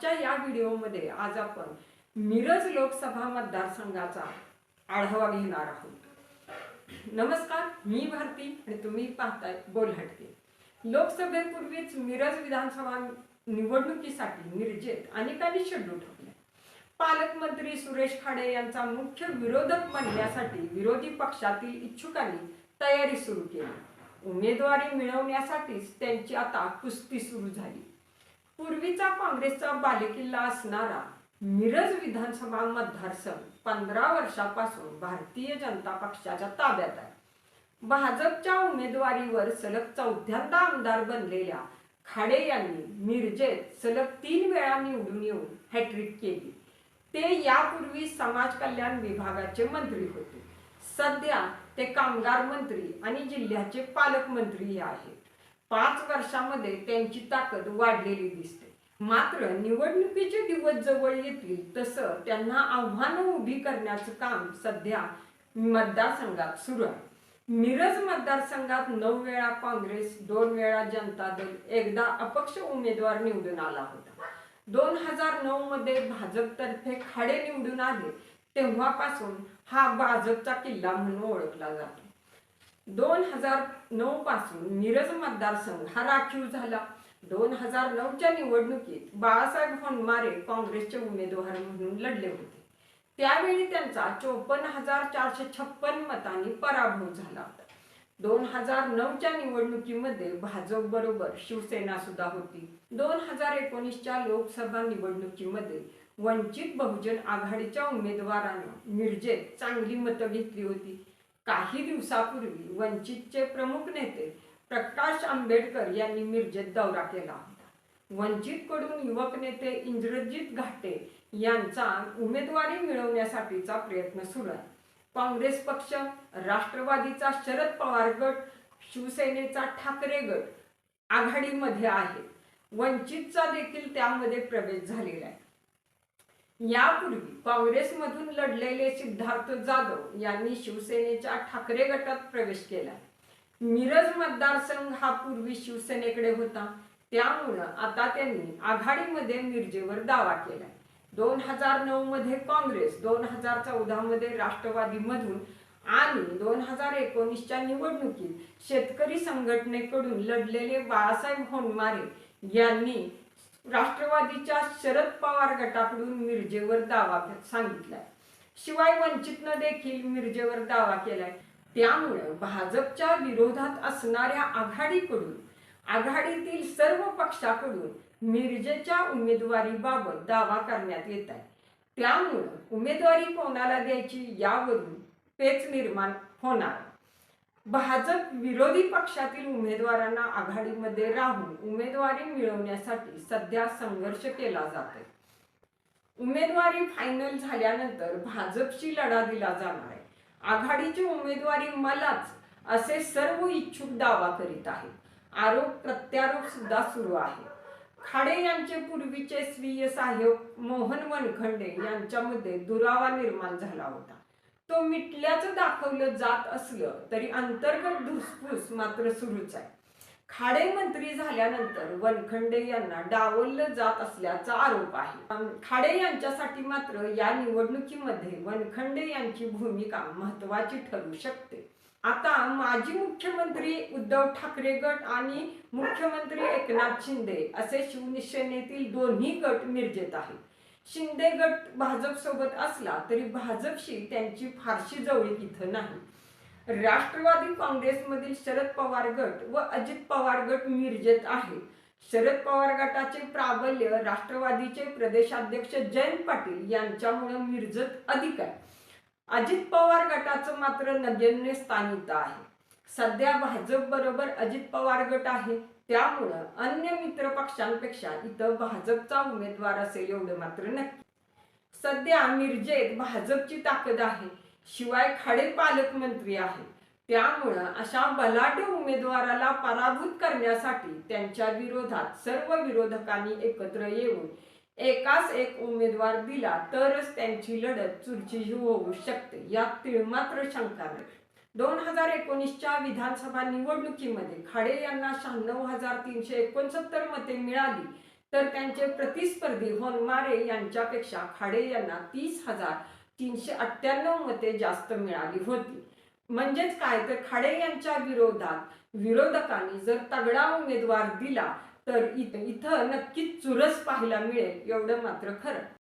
आजच्या या व्हिडिओमध्ये आज आपण मिरज लोकसभा मतदारसंघाचा आढावा घेणार आहोत. नमस्कार मी भारती आणि तुम्ही पाहताय बोलहटके लोकसभेपूर्वीच मिरज विधानसभा निवडणुकीसाठी निर्जेत अनेकांनी शेड्यूल ठेवले. पालकमंत्री सुरेश खाडे यांचा मुख्य विरोधक बनण्यासाठी विरोधी पक्षातील इच्छुकांनी तयारी सुरू केली. उमेदवारी मिळवण्यासाठीच त्यांची आता कुस्ती सुरू झाली. पूर्वीचा काँग्रेसचा बालेकिल्ला असणारा मिरज विधानसभा मतदारसंघ पंधरा वर्षापासून भारतीय जनता पक्षाच्या ताब्यात आहे. भाजपच्या उमेदवारीवर सलग चौथ्यांदा आमदार बनलेल्या खाडे यांनी मिरजेत सलग तीन वेळा निवडून येऊन हॅट्रिक केली. ते यापूर्वी समाज कल्याण विभागाचे मंत्री होते. सध्या ते कामगार मंत्री आणि जिल्ह्याचे पालकमंत्री आहेत. पाच वर्षामध्ये त्यांची ताकद वाढलेली दिसते. मात्र निवडणुकीचे दिवस जवळ येतील तसं त्यांना आव्हानं उभी करण्याचं काम सध्या मतदारसंघात सुरू आहे. मिरज मतदारसंघात नऊ वेळा काँग्रेस दोन वेळा जनता दल एकदा अपक्ष उमेदवार निवडून आला होता. दोन हजार नऊ मध्ये भाजपतर्फे खाडे निवडून आले तेव्हापासून हा भाजपचा किल्ला म्हणून ओळखला जातो. दोन हजार नऊ पासून मिरज मतदारसंघ हा राखीव झाला. दोन हजार नऊच्या निवडणुकीत बाळासाहेब होनमारे काँग्रेसचे उमेदवार म्हणून लढले होते. त्यावेळी त्यांचा चोपन्न हजार चारशे छप्पन मतांनी पराभव झाला. होता दोन हजार नऊच्या निवडणुकीमध्ये भाजप बरोबर शिवसेना सुद्धा होती. दोन हजार एकोणीसच्या लोकसभा निवडणुकीमध्ये वंचित बहुजन आघाडीच्या उमेदवारानं मिरजेत चांगली मतं घेतली होती. काही दिवसापूर्वी वंचितचे प्रमुख नेते प्रकाश आंबेडकर यांनी मिरजेत दौरा केला होता. वंचितकडून युवक नेते इंद्रजित घाटे यांचा उमेदवारी मिळवण्यासाठीचा प्रयत्न सुरू आहे. काँग्रेस पक्ष राष्ट्रवादीचा शरद पवार गट शिवसेनेचा ठाकरे गट आघाडीमध्ये आहे. वंचितचा देखील त्यामध्ये प्रवेश झालेला आहे. यापूर्वी काँग्रेसमधून लढलेले सिद्धार्थ जाधव यांनी शिवसेनेच्या ठाकरे गटात प्रवेश केला. मिरज मतदारसंघ हा पूर्वी शिवसेनेकडे होता. त्यामुळं आता त्यांनी आघाडीमध्ये मिरजेवर दावा केला. दोन हजार नऊ मध्ये काँग्रेस दोन हजार चौदा मध्ये राष्ट्रवादीमधून आणि दोन हजार एकोणीसच्या निवडणुकीत शेतकरी संघटनेकडून लढलेले बाळासाहेब होनमारे यांनी राष्ट्रवादीच्या शरद पवार गटाकडून मिरजेवर दावा सांगितलाय. शिवाय वंचितनं देखील मिरजेवर दावा केलाय. त्यामुळे भाजपच्या विरोधात असणाऱ्या आघाडीकडून आघाडीतील सर्व पक्षाकडून मिरजेच्या उमेदवारीबाबत दावा करण्यात येत आहे त्यामुळं उमेदवारी कोणाला द्यायची यावरून पेच निर्माण होणार. भाजप विरोधी पक्षातील उमेदवारांना आघाडीमध्ये राहून उमेदवारी मिळवण्यासाठी सध्या संघर्ष केला जातोय. उमेदवारी फायनल झाल्यानंतर भाजपशी लढा दिला जाणार आहे. आघाडीची उमेदवारी मलाच असे सर्व इच्छुक दावा करीत आहेत. आरोप प्रत्यारोप सुद्धा सुरू आहे. खाडे यांचे पूर्वीचे स्वीय सहाय्यक मोहन वनखंडे यांच्यामध्ये दुरावा निर्माण झाला होता. तो मिटल्याचं दाखवलं जात असलं तरी अंतर्गत धुसफूस मात्र सुरूच आहे. खाडे मंत्री झाल्यानंतर वनखंडे यांना डावललं जात असल्याचा आरोप आहे. खाडे यांच्यासाठी मात्र या निवडणुकीमध्ये वनखंडे यांची भूमिका महत्वाची ठरू शकते. आता माजी मुख्यमंत्री उद्धव ठाकरे गट आणि मुख्यमंत्री एकनाथ शिंदे असे शिवसेनेतील दोन्ही गट मिरजेत आहेत. शिंदे गट भाजप सोबत असला तरी भाजपशी त्यांची फारशी जवळीक इथं नाही. राष्ट्रवादी काँग्रेसमधील शरद पवार गट व अजित पवार गट मिरजेत आहे. शरद पवार गटाचे प्राबल्य राष्ट्रवादीचे प्रदेशाध्यक्ष जयंत पाटील यांच्यामुळे मिरजत अधिक आहे. अजित पवार गटाचं मात्र नगण्य स्थान इथं आहे. सध्या भाजप बरोबर अजित पवार गट आहे. त्यामुळं अन्य मित्र पक्षांपेक्षा इथं भाजपचा उमेदवार असेल एवढं मात्र नक्की. सध्या मिरजेत भाजपची ताकद आहे शिवाय खाडे पालकमंत्री आहे त्यामुळं अशा बलाढ्य उमेदवाराला पराभूत करण्यासाठी त्यांच्या विरोधात सर्व विरोधकांनी एकत्र येऊन एकाच एक उमेदवार दिला तरच त्यांची लढत चुरचीची होऊ शकते यात तिळमात्र शंका नाही. दोन हजार एकोणीसच्या विधानसभा निवडणुकीमध्ये खाडे यांना शहाण्णव हजार तीनशे एकोणसत्तर मते मिळाली. तर त्यांचे प्रतिस्पर्धी होनमारे यांच्यापेक्षा खाडे यांना तीस हजार तीनशे अठ्ठ्याण्णव मते जास्त मिळाली होती. म्हणजेच काय? तर खाडे यांच्या विरोधात विरोधकांनी जर तगडा उमेदवार दिला तर इथं इथं नक्कीच चुरस पाहायला मिळेल एवढं मात्र खरं.